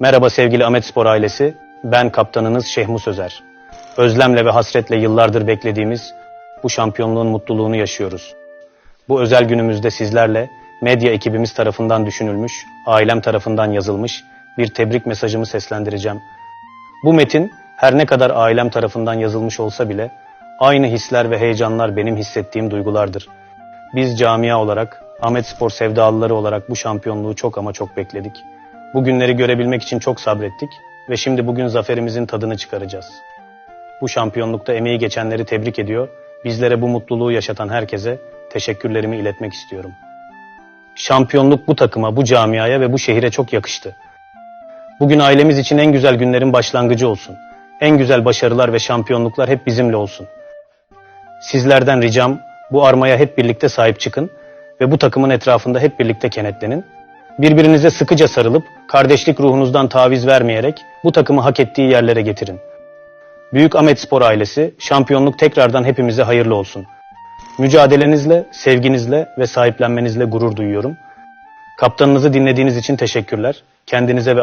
Merhaba sevgili Ahmet Spor ailesi. Ben kaptanınız Şehmus Özer. Özlemle ve hasretle yıllardır beklediğimiz bu şampiyonluğun mutluluğunu yaşıyoruz. Bu özel günümüzde sizlerle medya ekibimiz tarafından düşünülmüş, ailem tarafından yazılmış bir tebrik mesajımı seslendireceğim. Bu metin her ne kadar ailem tarafından yazılmış olsa bile aynı hisler ve heyecanlar benim hissettiğim duygulardır. Biz camia olarak, Ahmet Spor sevdalıları olarak bu şampiyonluğu çok ama çok bekledik. Bu günleri görebilmek için çok sabrettik ve şimdi bugün zaferimizin tadını çıkaracağız. Bu şampiyonlukta emeği geçenleri tebrik ediyor, bizlere bu mutluluğu yaşatan herkese teşekkürlerimi iletmek istiyorum. Şampiyonluk bu takıma, bu camiaya ve bu şehire çok yakıştı. Bugün ailemiz için en güzel günlerin başlangıcı olsun. En güzel başarılar ve şampiyonluklar hep bizimle olsun. Sizlerden ricam bu armaya hep birlikte sahip çıkın ve bu takımın etrafında hep birlikte kenetlenin. Birbirinize sıkıca sarılıp kardeşlik ruhunuzdan taviz vermeyerek bu takımı hak ettiği yerlere getirin. Büyük Ahmet Spor ailesi şampiyonluk tekrardan hepimize hayırlı olsun. Mücadelenizle, sevginizle ve sahiplenmenizle gurur duyuyorum. Kaptanınızı dinlediğiniz için teşekkürler. Kendinize ve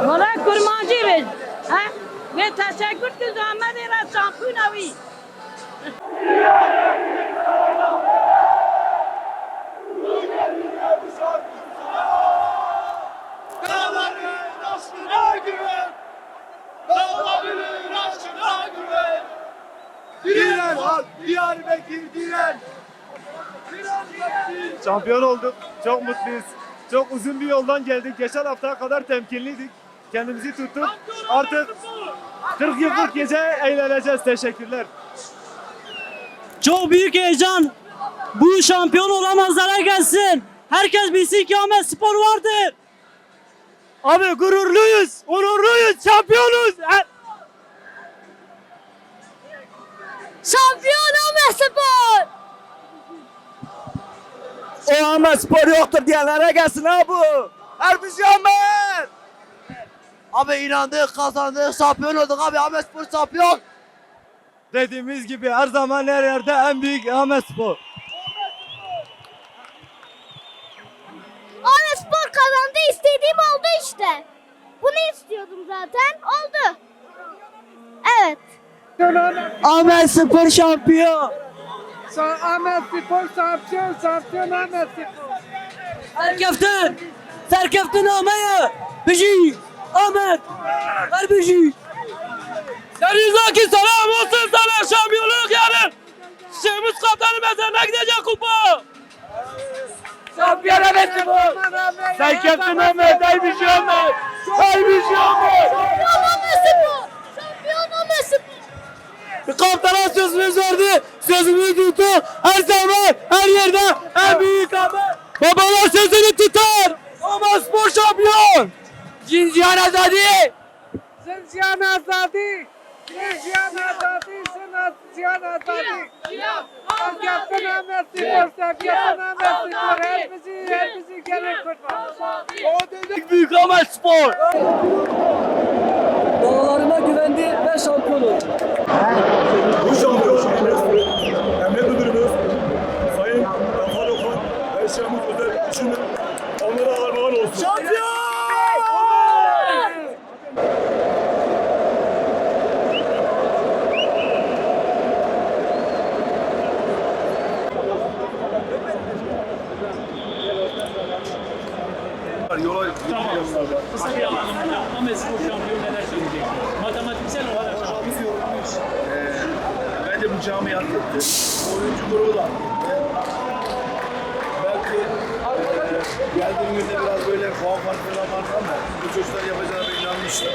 arma... Teşekkür ki zahmet eder şampiyon avi. Diren halk, Diyarbakır diren. Şampiyon olduk. Çok mutluyuz. Çok uzun bir yoldan geldik. Geçen haftaya kadar temkinliydik. Kendimizi tuttuk. Artık 40 yıllık gece eğleneceğiz. Teşekkürler. Çok büyük heyecan. Bu şampiyon olamazlara gelsin. Herkes bilsin ki Ahmet Spor vardır. Abi gururluyuz, onurluyuz, şampiyonuz. Şampiyon Ahmet Spor. O Ahmet Spor yoktur diyenlere gelsin abi. Her bir şey Ahmet. Abi inandık, kazandık, şampiyon olduk abi. Ahmet Spor şampiyon. Dediğimiz gibi her zaman her yerde en büyük Ahmet Spor. Ahmet Spor kazandı istediğim oldu işte. Bunu istiyordum zaten oldu. Evet. Ahmet Spor şampiyon. Ahmet Spor şampiyon, şampiyon Ahmet Spor. Serkeftin. Serkeftin Ahmet'e. Bişi. Ahmet. Her bişi. Denizaki selam olsun sana şampiyonluk yarın. Şehmus kaptanın mezarına gidecek kupa. Şampiyon Ahmet Spor. Serkeftin Ahmet, ay bir şey Ahmet. Ay bir şey Ahmet. Şampiyon Ahmet Spor. Şampiyon Ahmet Spor. Kaptana sözümüz verdi. Sözümüzü tuttu. Her zaman her yerde en büyük Ahmet. Babalar sözünü tutar. Ama spor şampiyon. Cincihan Azadi. Ziyan Azadi. Ziyan Azadi, Ziyan Azadi. Şampiyon Ahmet Spor, şampiyon Ahmet Spor. Her bizi, her bizi gelin kurban. Büyük Ahmet Spor. Dağlarına güvendi ve şampiyon oldu. Bu şampiyon Emniyet Müdürümüz Sayın Rafal Okan ve Şahmut Özel için onlara armağan olsun. Yola tamam. Kısa bir hocam. Ahmet Spor şampiyon neler söyleyecek? Matematiksel olarak yorulmuş. Ee, bence bu cami atlattı. Oyuncu grubu da. Belki e, geldiğimizde biraz böyle puan farkları vardı ama bu çocuklar yapacağına ben inanmıştım.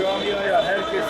Camiaya herkes,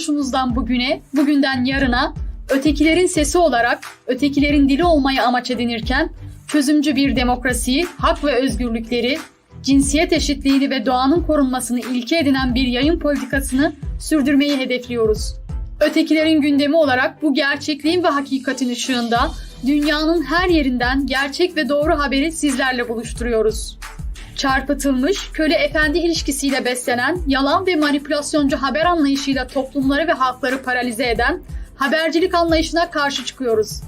kuruluşumuzdan bugüne, bugünden yarına, ötekilerin sesi olarak ötekilerin dili olmayı amaç edinirken, çözümcü bir demokrasiyi, hak ve özgürlükleri, cinsiyet eşitliğini ve doğanın korunmasını ilke edinen bir yayın politikasını sürdürmeyi hedefliyoruz. Ötekilerin gündemi olarak bu gerçekliğin ve hakikatin ışığında dünyanın her yerinden gerçek ve doğru haberi sizlerle buluşturuyoruz çarpıtılmış, köle efendi ilişkisiyle beslenen, yalan ve manipülasyoncu haber anlayışıyla toplumları ve halkları paralize eden habercilik anlayışına karşı çıkıyoruz.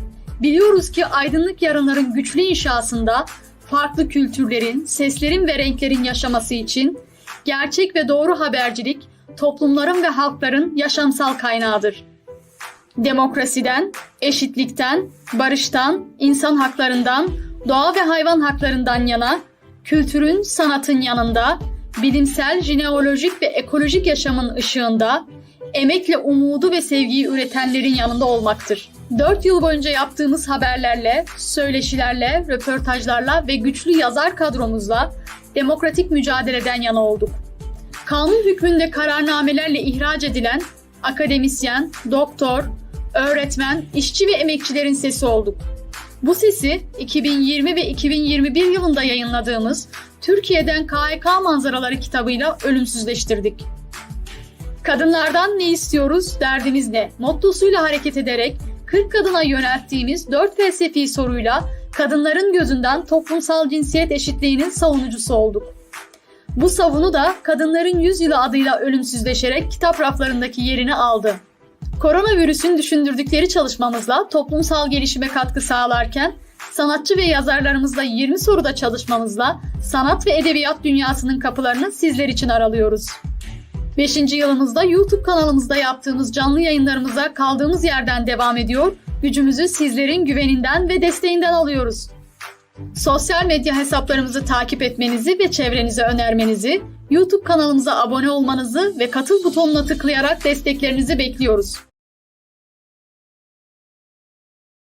Biliyoruz ki aydınlık yarınların güçlü inşasında farklı kültürlerin, seslerin ve renklerin yaşaması için gerçek ve doğru habercilik toplumların ve halkların yaşamsal kaynağıdır. Demokrasiden, eşitlikten, barıştan, insan haklarından, doğa ve hayvan haklarından yana kültürün, sanatın yanında, bilimsel, jineolojik ve ekolojik yaşamın ışığında, emekle umudu ve sevgiyi üretenlerin yanında olmaktır. 4 yıl boyunca yaptığımız haberlerle, söyleşilerle, röportajlarla ve güçlü yazar kadromuzla demokratik mücadeleden yana olduk. Kanun hükmünde kararnamelerle ihraç edilen akademisyen, doktor, öğretmen, işçi ve emekçilerin sesi olduk. Bu sesi 2020 ve 2021 yılında yayınladığımız Türkiye'den KHK manzaraları kitabıyla ölümsüzleştirdik. Kadınlardan ne istiyoruz, derdimiz ne? Mottosuyla hareket ederek 40 kadına yönelttiğimiz 4 felsefi soruyla kadınların gözünden toplumsal cinsiyet eşitliğinin savunucusu olduk. Bu savunu da Kadınların Yüzyılı adıyla ölümsüzleşerek kitap raflarındaki yerini aldı. Koronavirüsün düşündürdükleri çalışmamızla toplumsal gelişime katkı sağlarken, sanatçı ve yazarlarımızla 20 soruda çalışmamızla sanat ve edebiyat dünyasının kapılarını sizler için aralıyoruz. 5. yılımızda YouTube kanalımızda yaptığımız canlı yayınlarımıza kaldığımız yerden devam ediyor, gücümüzü sizlerin güveninden ve desteğinden alıyoruz. Sosyal medya hesaplarımızı takip etmenizi ve çevrenize önermenizi, YouTube kanalımıza abone olmanızı ve katıl butonuna tıklayarak desteklerinizi bekliyoruz.